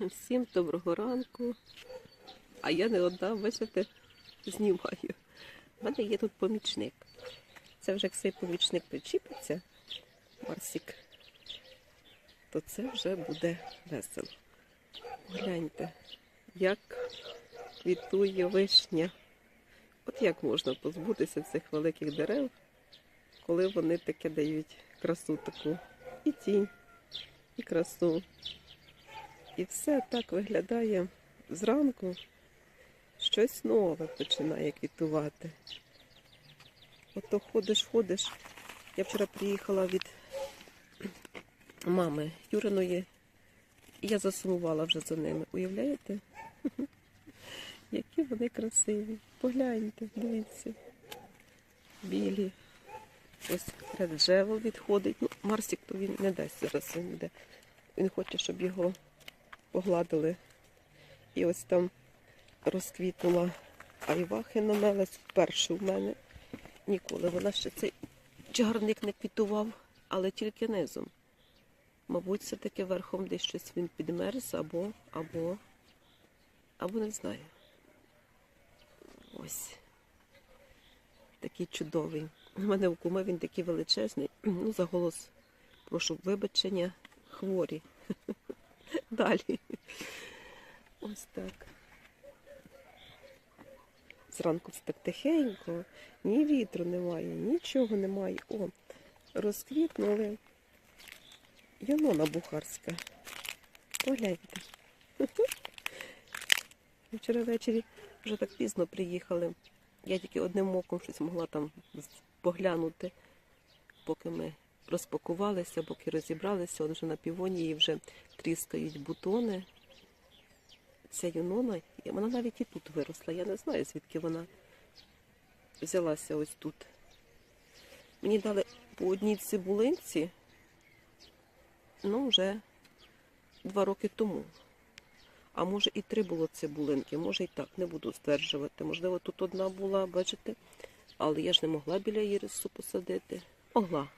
Всім доброго ранку. А я не одна, бачите, знімаю. У мене є тут помічник. Це вже як цей помічник причіпиться, Марсік, то це вже буде весело. Гляньте, як квітує вишня. От як можна позбутися цих великих дерев, коли вони таке дають красу таку. І тінь, і красу. І все так виглядає зранку. Щось нове починає квітувати. Ото ходиш, ходиш. Я вчора приїхала від мами Юриної, і я засумувала вже за ними. Уявляєте? Які вони красиві. Погляньте, дивіться. Білі. Ось реджевел відходить. Ну, Марсік то він не дасть зараз він. Він хоче, щоб його погладили. І ось там розквітнула айва хиномелець вперше в мене. Ніколи. Вона ще цей чагарник не квітував, але тільки низом. Мабуть, все-таки верхом десь щось він підмерз або, або, або не знаю. Ось. Такий чудовий. У мене в куми він такий величезний. Ну, за голос прошу вибачення. Хворі. Далі. Ось так. Зранку так тихенько, ні вітру немає, нічого немає. О, розквітнули. Юнона бухарська. Погляньте. Вчора ввечері вже так пізно приїхали. Я тільки одним оком щось могла там поглянути, поки ми розпакувалися, поки розібралися, от вже на півоні вже тріскають бутони. Ця юнона, вона навіть і тут виросла. Я не знаю, звідки вона взялася ось тут. Мені дали по одній цибулинці, ну, вже два роки тому. А може і три було цибулинки, може і так, не буду стверджувати. Можливо, тут одна була, бачите, але я ж не могла біля ірису посадити. Могла.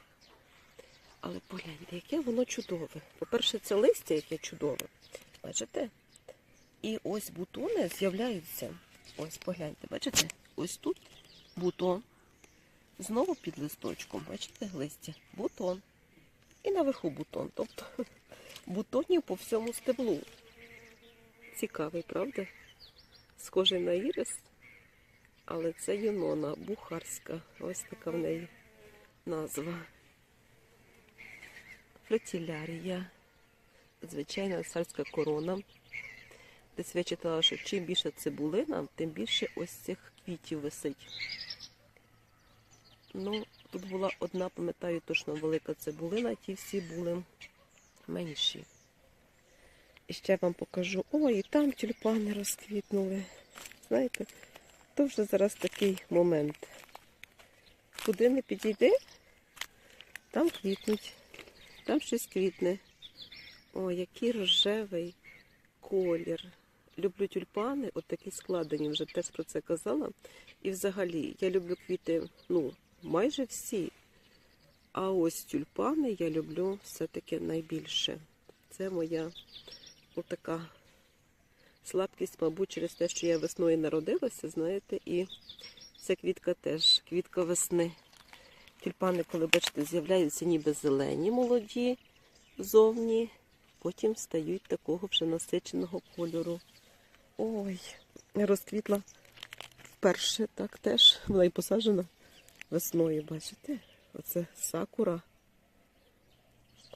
Але погляньте, яке воно чудове. По-перше, це листя, яке чудове. Бачите? І ось бутони з'являються. Ось погляньте, бачите? Ось тут бутон. Знову під листочком, бачите, листя. Бутон. І наверху бутон. Тобто бутонів по всьому стеблу. Цікавий, правда? Схожий на ірис, але це юнона бухарська. Ось така в неї назва. Флотілярія. Звичайна царська корона. Десь я читала, що чим більше цибулина, тим більше ось цих квітів висить. Ну, тут була одна, пам'ятаю, точно велика цибулина, ті всі були менші. І ще вам покажу. Ой, і там тюльпани розквітнули. Знаєте, то вже зараз такий момент. Куди не підійде, там квітнуть, там щось квітне. Ой, який рожевий колір. Люблю тюльпани, от такі складені, вже теж про це казала. І взагалі я люблю квіти, ну, майже всі. А ось тюльпани я люблю все-таки найбільше. Це моя отака слабкість, мабуть, через те, що я весною народилася, знаєте, і ця квітка теж квітка весни. Тюльпани, коли бачите, з'являються ніби зелені, молоді зовні, потім стають такого вже насиченого кольору. Ой, розквітла вперше, так теж. Вона і посаджена весною, бачите? Оце сакура.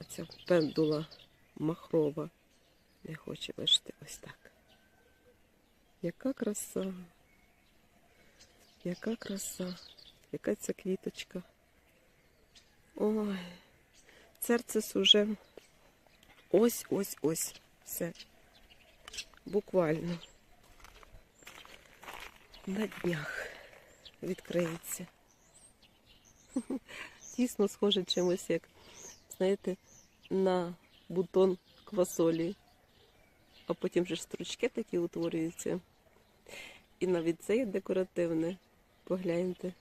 Оця пендула махрова. Не хоче бачите, ось так. Яка краса. Яка краса. Яка ця квіточка. Ой, серце уже ось-ось-ось. Все. Буквально на днях відкриється. Дійсно схоже чимось, як, знаєте, на бутон квасолі. А потім же стручки такі утворюються. І навіть це є декоративне. Погляньте.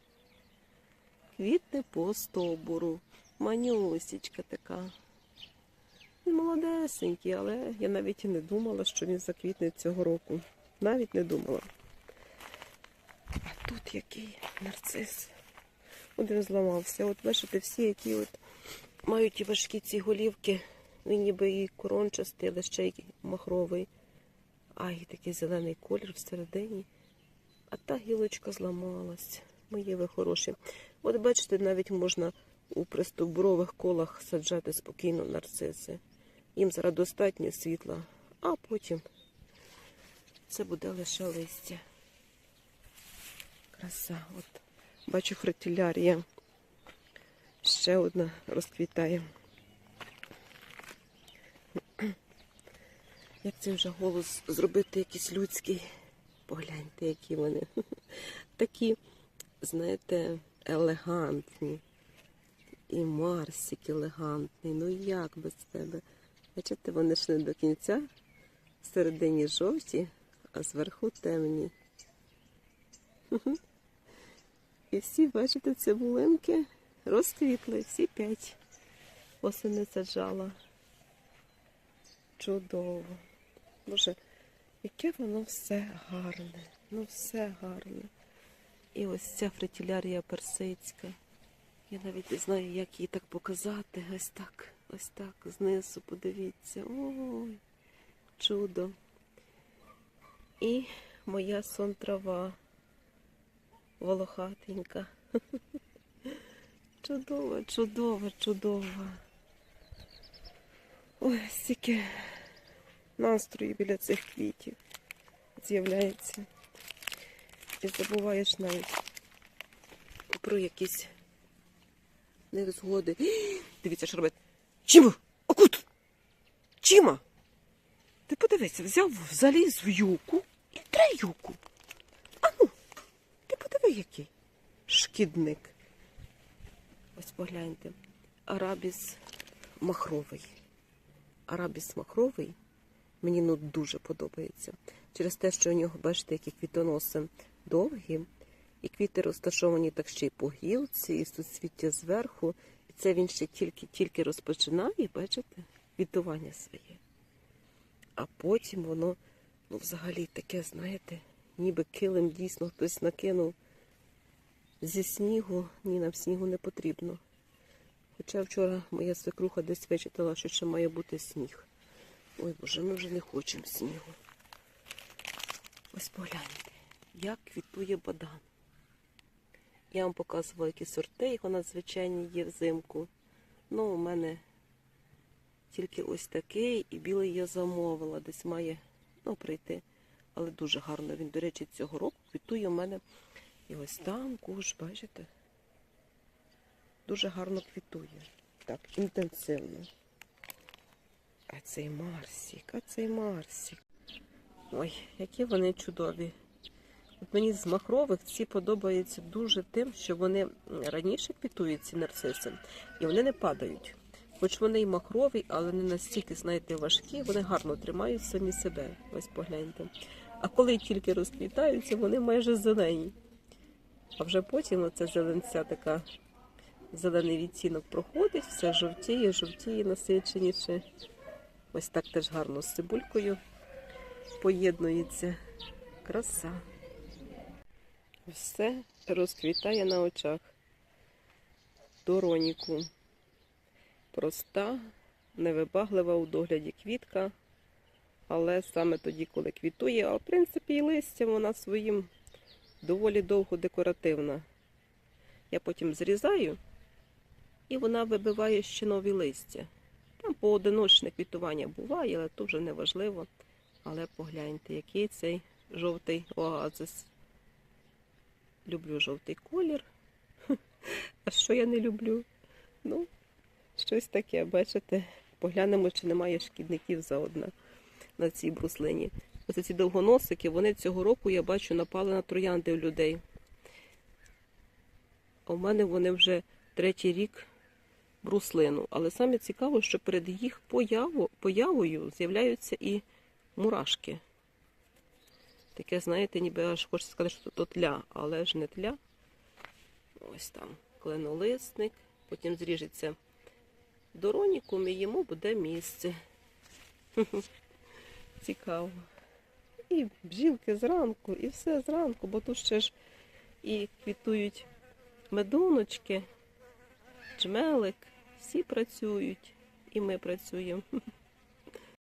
Квітне по стовбуру. Манюсічка така. Він молодесенький, але я навіть і не думала, що він заквітне цього року. Навіть не думала. А тут який нарцис. Один зламався. От бачите, всі, які от мають важкі ці голівки, він ніби і корончастий, але ще й махровий. Ай, такий зелений колір всередині. А та гілочка зламалась. Мої ви хороші. От бачите, навіть можна у пристовбурових колах саджати спокійно нарциси. Їм зараз достатньо світла, а потім це буде лише листя. Краса. От бачу фритилярія. Ще одна розквітає. Як це вже голос зробити якийсь людський? Погляньте, які вони. Такі, знаєте, елегантні. І Марсик елегантний. Ну як без тебе? Бачите, вони не до кінця. Всередині жовті, а зверху темні. І всі, бачите, цибулинки розквітли, всі п'ять. Осени саджала. Чудово. Боже, яке воно все гарне. Ну все гарне. І ось ця фритилярія персидська. Я навіть не знаю, як її так показати. Ось так, ось так, знизу, подивіться. Ой, чудо. І моя сон трава волохатенька. Чудова, чудова, чудова. Ой, стільки настрою біля цих квітів з'являється. І забуваєш навіть про якісь невзгоди. Дивіться, що робить. Чима! Окут! Чима! Ти подивися, взяв, заліз в юку і тре юку. А ну, ти подиви, який шкідник. Ось погляньте. Арабіс махровий. Арабіс махровий мені ну дуже подобається. Через те, що у нього, бачите, які квітоноси довгі, і квіти розташовані так ще й по гілці, і суцвіття зверху. І це він ще тільки-тільки розпочинає, бачите, квітування своє. А потім воно, ну, взагалі таке, знаєте, ніби килим дійсно хтось накинув зі снігу, ні, нам снігу не потрібно. Хоча вчора моя свекруха десь вичитала, що ще має бути сніг. Ой Боже, ми вже не хочемо снігу. Ось погляньте, як квітує бадан. Я вам показувала, які сорти його надзвичайні є взимку. Ну, у мене тільки ось такий, і білий я замовила, десь має ну, прийти. Але дуже гарно він, до речі, цього року квітує у мене. І ось там куш, бачите? Дуже гарно квітує. Так, інтенсивно. А цей Марсик, а цей Марсик. Ой, які вони чудові. От мені з махрових ці подобаються дуже тим, що вони раніше квітують ці нарциси, і вони не падають. Хоч вони і махрові, але не настільки, знаєте, важкі, вони гарно тримають самі себе. Ось погляньте. А коли тільки розквітаються, вони майже зелені. А вже потім оця зеленця така зелений відтінок проходить, все жовтіє, жовтіє насиченіше. Ось так теж гарно з цибулькою поєднується. Краса. Все розквітає на очах. Дороніку. Проста, невибаглива у догляді квітка, але саме тоді, коли квітує, а в принципі і листя вона своїм доволі довго декоративна. Я потім зрізаю, і вона вибиває ще нові листя. Там поодиночне квітування буває, але то вже не. Але погляньте, який цей жовтий оазис. Люблю жовтий колір. А що я не люблю? Ну, щось таке, бачите, поглянемо, чи немає шкідників заодно на цій бруслині. Ось ці довгоносики, вони цього року, я бачу, напали на троянди у людей. У мене вони вже третій рік бруслину. Але саме цікаво, що перед їх появою з'являються і мурашки. Таке, знаєте, ніби аж хочеться сказати, що то тля, але ж не тля. Ось там кленолисник, потім зріжеться Доронікумі йому буде місце. Цікаво. І бджілки зранку, і все зранку, бо тут ще ж і квітують медуночки, джмелик, всі працюють, і ми працюємо.